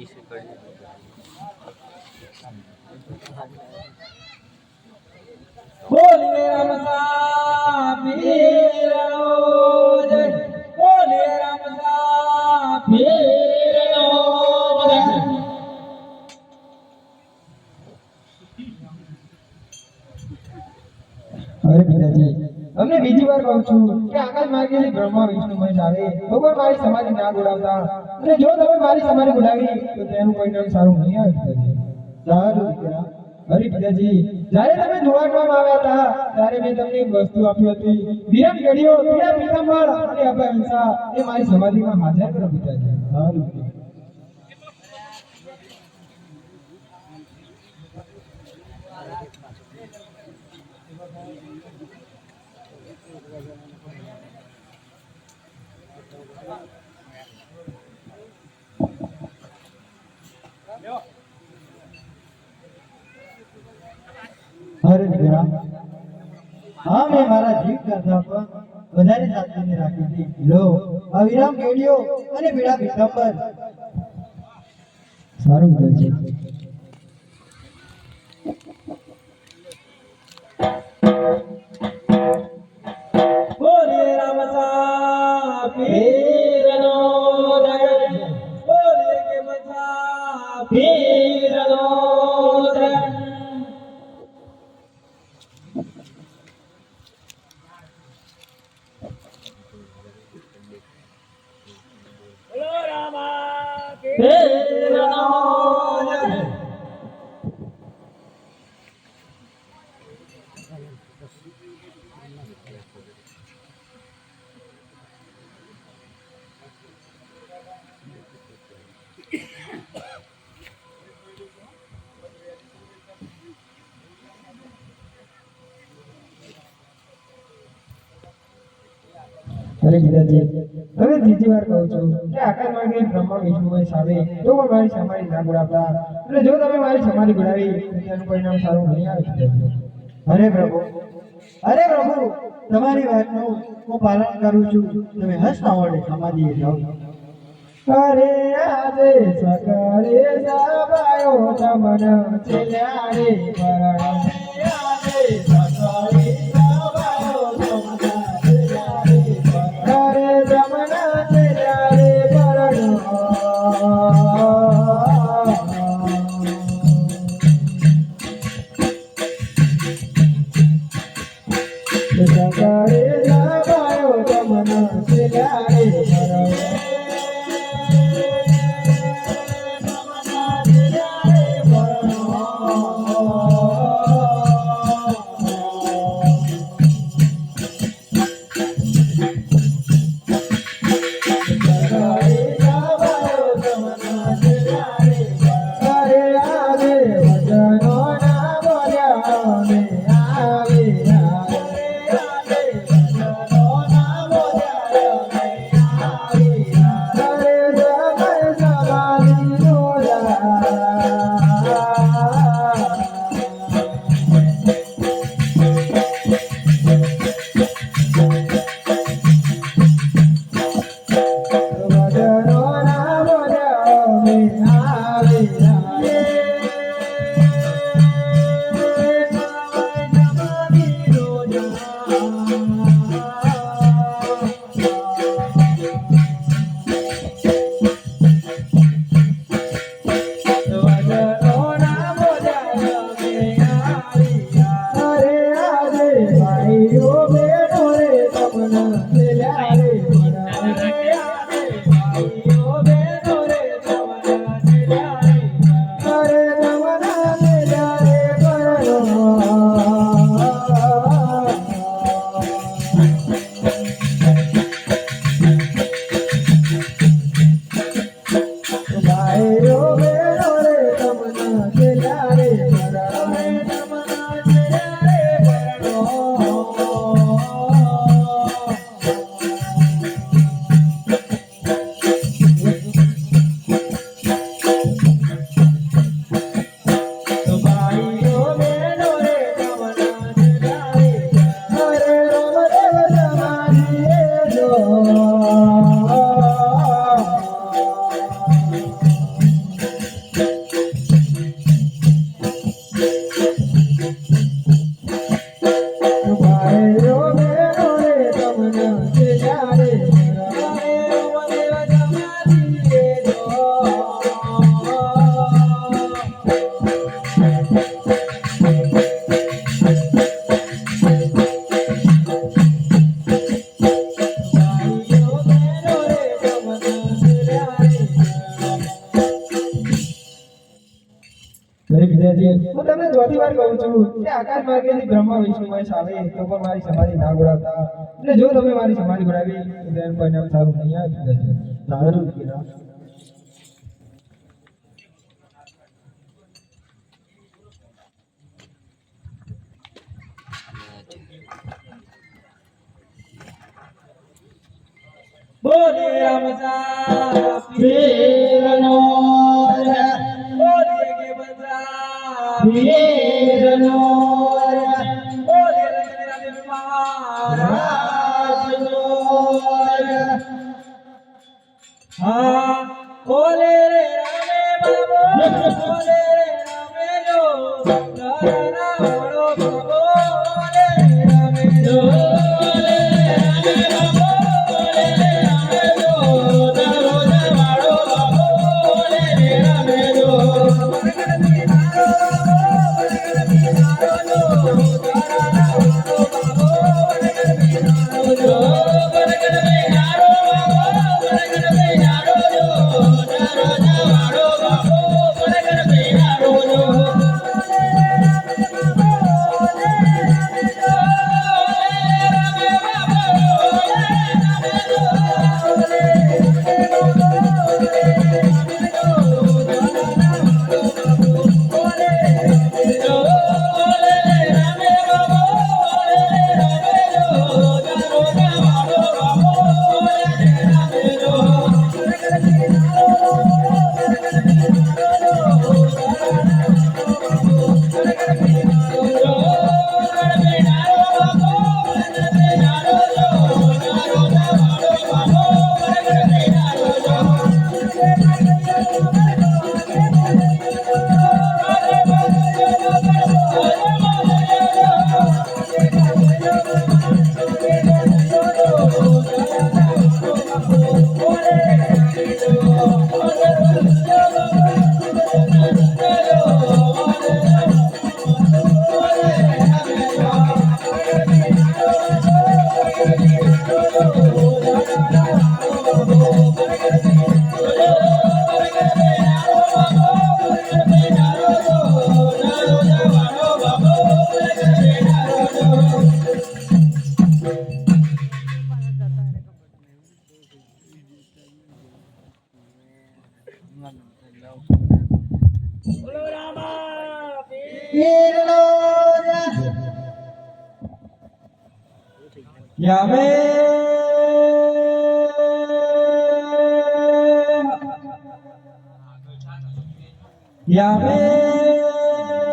DC કરી બોલીએ રમતા પીરનો જય બોલીએ રમતા પીરનો બીજી વાર કહું છું કે આકાશ માર્ગેથી બ્રહ્મા વિષ્ણુમય આવે. ભગવાન મારી સમાધિ ના બોલાવતા અને જો તમે મારી સમાધિ બોલાવી તો તેનું પરિણામ સારું નહીં આવે સારું દીકરા. જયારે પિતાજી, જ્યારે તમે ધોવાટવામાં આવ્યા હતા, ત્યારે મેં તમને એક વસ્તુ આપી હતી. વિરમ ઘડીઓ પીડા પીતાંબર અને અભયહિંસા એ મારી સમાધિમાં હાજર કરો પિતાજી. સારું અરે ગ્રામ હા, મેં મારા જીવ કરતા પણ વધારે સાચવીને રાખી હતી. લો, આ વિરામ કેડીઓ અને પીડા પીતાંબર સારું છે. અરે ગીતાજી હવે ત્રીજી વાર કહું છું કે આકાશ માર્ગે બ્રહ્મા, વિષ્ણુ હોય સામે તો પણ મારી સમાધિ ના ગુડાવતા અને જો તમે મારી સમાધિ ગુડાવી તેનું પરિણામ સારું નહીં આવે. ગીતાજી અરે પ્રભુ અરે પ્રભુ, તમારી વાતનું હું પાલન કરું છું. તમે હસતા વડે સમાધિએ જાઓ. અરે આજે સકાળે સવાયો તમન છેલ્યારે પરણો આજે Yeah. આકાશ માર્ગેથી બ્રહ્મા વિષ્ણુ મહેશ આવે તો પણ મારી સમાધિ ના ગોળાવતા એટલે જો તમે મારી સમાધિ ગોળાવી તો તેનું પરિણામ સારું નહીં આવી. જશે સારું કીધા બોલે રામસા પીરનો બોલે કે બધા પીરનો Oh. Yame Yame